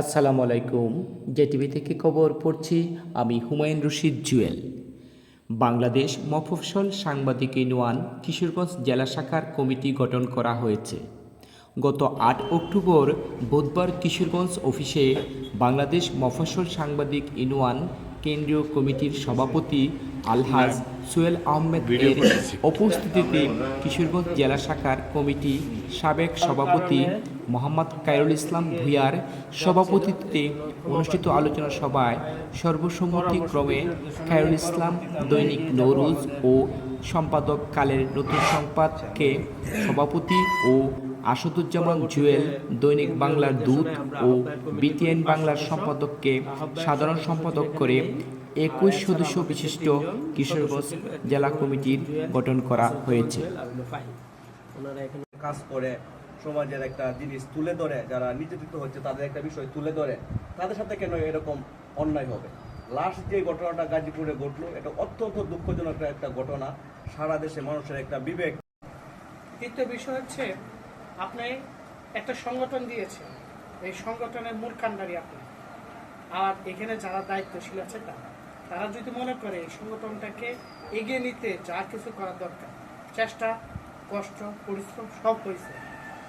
আসসালামু আলাইকুম, জেটিভি থেকে খবর পড়ছি, আমি হুমায়ুন রশিদ জুয়েল। বাংলাদেশ মফস্বল সাংবাদিক ইউনিয়ন, কিশোরগঞ্জ জেলা শাখার কমিটি গঠন করা হয়েছে। গত আট অক্টোবর বুধবার কিশোরগঞ্জ অফিসে বাংলাদেশ মফস্বল সাংবাদিক ইউনিয়ন, কেন্দ্রীয় কমিটির সভাপতি আলহাজ সোহেল আহমেদ এর উপস্থিতিতে কিশোরগঞ্জ জেলা শাখার কমিটি সাবেক সভাপতি মোহাম্মদ কায়রুল ইসলাম ভুইয়ার সভাপতিত্বে অনুষ্ঠিত আলোচনা সভায় সর্বসম্মতিক্রমে খায়রুল ইসলাম দৈনিক নৌরুজ ও সম্পাদক কালের নতুন সংবাদকে সভাপতি ও আসাদুজ্জামান জুয়েল দৈনিক বাংলার দূত ও বিটিএন বাংলার সম্পাদককে সাধারণ সম্পাদক করে একুশ সদস্য বিশিষ্ট কিশোরগঞ্জ জেলা কমিটির গঠন করা হয়েছে। কাজ করে সমাজের একটা জিনিস তুলে ধরে যারা নির্যাতিত হচ্ছে তাদের একটা বিষয় তুলে ধরে। তাদের সাথে কেন এরকম অন্যায় হবে? লাস্ট যে ঘটনাটা গাজীপুরে ঘটলো এটা অত্যন্ত দুঃখজনক একটা ঘটনা। সারা দেশে মানুষের একটা বিবেক। দ্বিতীয় বিষয় হচ্ছে আপনি একটা সংগঠন দিয়েছেন। এই সংগঠনের মূল কাণ্ডারি আপনি। আর এখানে যারা দায়িত্বশীল আছে তারা। তারা যদি মনে করে এই সংগঠনটাকে এগিয়ে নিতে যা কিছু করার দরকার চেষ্টা কষ্ট পরিশ্রম সব হয়েছে।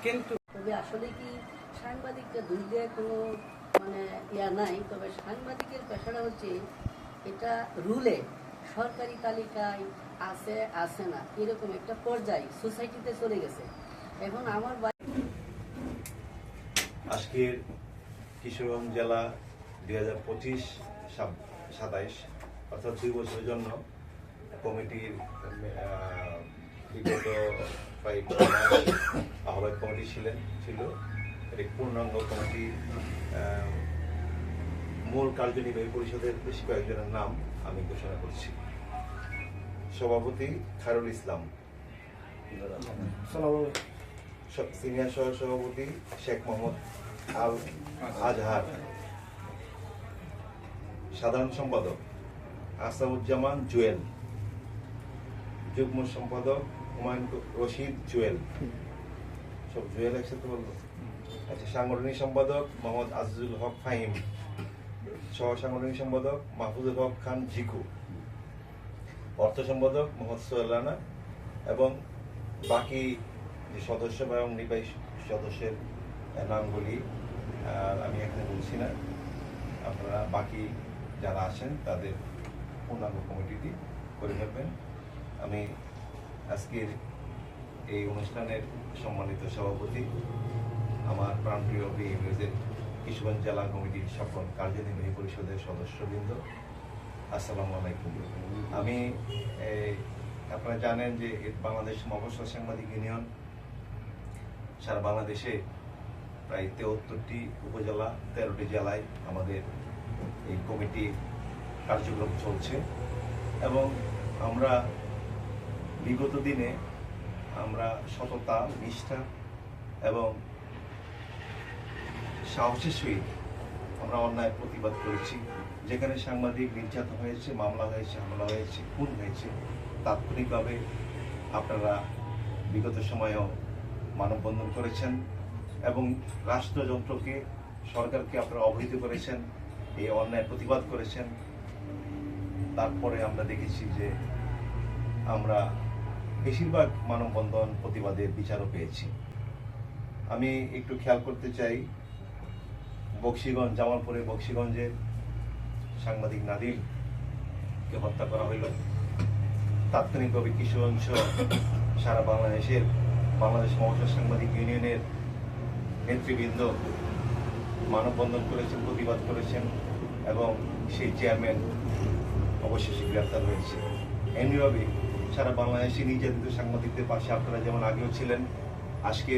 কিন্তু তবে আসলে কি সাংবাদিকটা দুই দিয়ে কোনো মানে ইয়া নাই তবে সাংবাদিকের পেশাটা হচ্ছে এটা রুলে সরকারি তালিকায় আছে আছে না এরকম একটা পর্যায় সোসাইটিতে চলে গেছে। এখন আমার বাড়ি আজকের কিশোরগঞ্জ জেলা দুই হাজার পঁচিশ সাতাইশ অর্থাৎ দুই বছরের জন্য কমিটির বিগত আহ্বায়ক কমিটি ছিলেন, ছিল। একটি পূর্ণাঙ্গ কমিটি মূল কার্যনির্বাহী পরিষদের বেশ কয়েকজনের নাম আমি ঘোষণা করছি। সভাপতি খায়রুল ইসলাম। সিনিয়র সহ সভাপতি শেখ মোহাম্মদ আল আজহার সাধারণ সম্পাদক। আসাদুজ্জামান জুয়েল। যুগ্ম সম্পাদক হুমায়ুন রশিদ জুয়েল। সব জুয়েল একসাথে বলব? আচ্ছা সাংগঠনিক সম্পাদক মোহাম্মদ আজিজুল হক ফাহিম। সহ সাংগঠনিক সম্পাদক মাহফুজুল হক খান জিকু। অর্থ সম্পাদক মোহাম্মদ রানা এবং বাকি যে সদস্য এবং নির্বাহী সদস্যের নামগুলি আমি এখানে বলছি না। আপনারা বাকি যারা আছেন তাদের পূর্ণাঙ্গ কমিটিটি করে ফেলবেন। আমি আজকের এই অনুষ্ঠানের সম্মানিত সভাপতি, আমার প্রাণপ্রিয় বিএমএসের কিশোরগঞ্জ জেলা কমিটির সকল কার্যনির্বাহী পরিষদের সদস্যবৃন্দ, আসসালামু আলাইকুম। আমি আপনারা জানেন যে বাংলাদেশ মফস্বল সাংবাদিক ইউনিয়ন সারা বাংলাদেশে প্রায় তেহত্তরটি উপজেলা, তেরোটি জেলায় আমাদের এই কমিটি কার্যক্রম চলছে এবং আমরা বিগত দিনে আমরা সততা, নিষ্ঠা এবং সাহসের সহিত আমরা অন্যায় প্রতিবাদ করেছি। যেখানে সাংবাদিক নির্যাতন হয়েছে, মামলা হয়েছে, হামলা হয়েছে, খুন হয়েছে, তাৎক্ষণিকভাবে আপনারা বিগত সময়েও মানববন্ধন করেছেন এবং রাষ্ট্রযন্ত্রকে, সরকারকে আপনারা অবহিত করেছেন, এই অন্যায় প্রতিবাদ করেছেন। তারপরে আমরা দেখেছি যে আমরা বেশিরভাগ মানববন্ধন প্রতিবাদের বিচারও পেয়েছি। আমি একটু খেয়াল করতে চাই, বক্সিগঞ্জ, জামালপুরে বক্সিগঞ্জে সাংবাদিক নাদিলকে হত্যা করা হইল। তাৎক্ষণিকভাবে কিছু অংশ সারা বাংলাদেশের, বাংলাদেশ মহাসা সাংবাদিক ইউনিয়নের নেতৃবৃন্দ মানববন্ধন করেছেন, প্রতিবাদ করেছেন এবং সেই চেয়ারম্যান অবশেষে গ্রেপ্তার হয়েছে। এমনিভাবে সারা বাংলাদেশে নির্যাতিত সাংবাদিকদের পাশে আপনারা যেমন আগেও ছিলেন, আজকে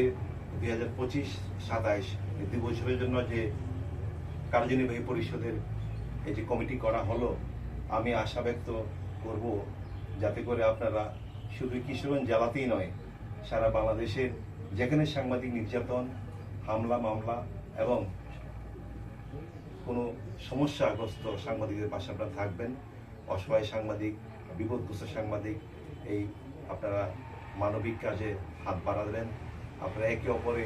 দুই হাজার পঁচিশ সাতাইশ দুই বছরের জন্য যে কার্যনির্বাহী পরিষদের এই যে কমিটি করা হলো, আমি আশা ব্যক্ত করব যাতে করে আপনারা শুধু কিশোরগঞ্জ জেলাতেই নয়, সারা বাংলাদেশের যেখানে সাংবাদিক নির্যাতন, হামলা, মামলা এবং কোনো সমস্যাগ্রস্ত সাংবাদিকদের পাশে আপনারা থাকবেন। অসহায় সাংবাদিক, বিপদগ্রস্ত সাংবাদিক, এই আপনারা মানবিক কাজে হাত বাড়াবেন আপনারা একে অপরে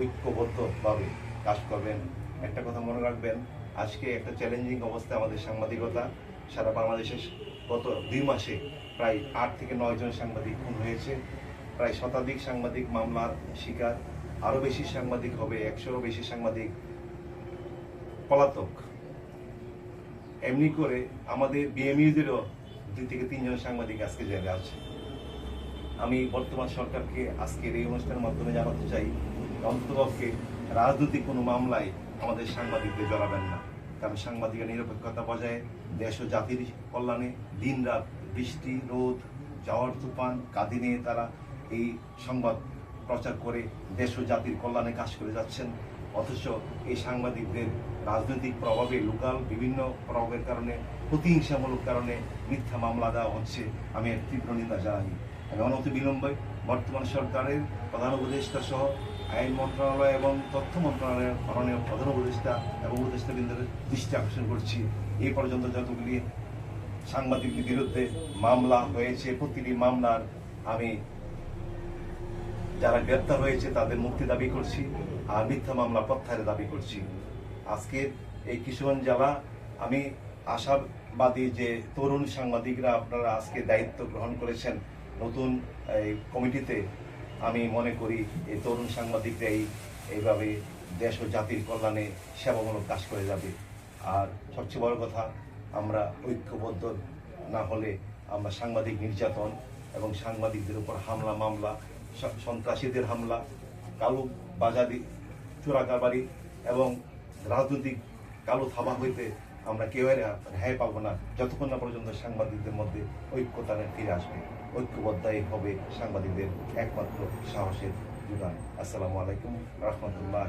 ঐক্যবদ্ধভাবে কাজ করবেন। একটা কথা মনে রাখবেন, আজকে একটা চ্যালেঞ্জিং অবস্থা আমাদের সাংবাদিকতা। সারা বাংলাদেশে গত দুই মাসে প্রায় আট থেকে নয় জন সাংবাদিক খুন হয়েছে। প্রায় শতাধিক সাংবাদিক মামলার শিকার। আরও বেশি সাংবাদিক হবে, একশোরও বেশি সাংবাদিক পলাতক। এমনি করে আমাদের বিএমইউদেরও দুই থেকে তিনজন সাংবাদিক আজকে জেলে আছে। আমি বর্তমান সরকারকে আজকের এই অনুষ্ঠানের মাধ্যমে জানাতে চাই, অন্ততপক্ষে রাজনৈতিক কোনো মামলায় আমাদের সাংবাদিকদের জড়াবেন না। কারণ সাংবাদিকের নিরপেক্ষতা বজায়, দেশ ও জাতির কল্যাণে দিন রাত বৃষ্টি, রোদ যাওয়ার তুফান, কাঁদি নিয়ে তারা এই সংবাদ প্রচার করে দেশ ও জাতির কল্যাণে কাজ করে যাচ্ছেন। অথচ এই সাংবাদিকদের রাজনৈতিক প্রভাবে লোকাল বিভিন্ন প্রভাবের কারণে, প্রতিহিংসামূলক কারণে মিথ্যা মামলা দেওয়া হচ্ছে। আমি এর তীব্র নিন্দা জানাই। আমি অনতি বিলম্বে বর্তমান সরকারের প্রধান উপদেষ্টা সহ আইন মন্ত্রণালয় এবং তথ্য মন্ত্রণালয়ের মাননীয় প্রধান উপদেষ্টা এবং উপদেষ্টা উপদেষ্টাবৃন্দের দৃষ্টি আকর্ষণ করছি। এই পর্যন্ত যতগুলি সাংবাদিকদের বিরুদ্ধে মামলা হয়েছে, প্রতিটি মামলার আমি যারা গ্রেপ্তার হয়েছে, তাদের মুক্তি দাবি করছি আর মিথ্যা মামলা প্রত্যাহারের দাবি করছি। আজকের এই কিশোরগঞ্জ জেলা, আমি আশাবাদী যে তরুণ সাংবাদিকরা আপনারা আজকে দায়িত্ব গ্রহণ করেছেন নতুন এই কমিটিতে, আমি মনে করি এই তরুণ সাংবাদিকরা এই এইভাবে দেশ ও জাতির কল্যাণে সেবামূলক কাজ করে যাবে। আর সবচেয়ে বড় কথা, আমরা ঐক্যবদ্ধ না হলে আমরা সাংবাদিক নির্যাতন এবং সাংবাদিকদের উপর হামলা, মামলা সন্ত্রাসীদের হামলা, কালো বাজারি চোরাকাবারি এবং রাজনৈতিক কালো থাবা হইতে আমরা কেউ রেহাই পাবো না। যতক্ষণ না পর্যন্ত সাংবাদিকদের মধ্যে ঐক্যতা ফিরে আসবে। ঐক্যবদ্ধাই হবে সাংবাদিকদের একমাত্র সাহসের যোগান। আসসালামু আলাইকুম, রহমতুল্লাহ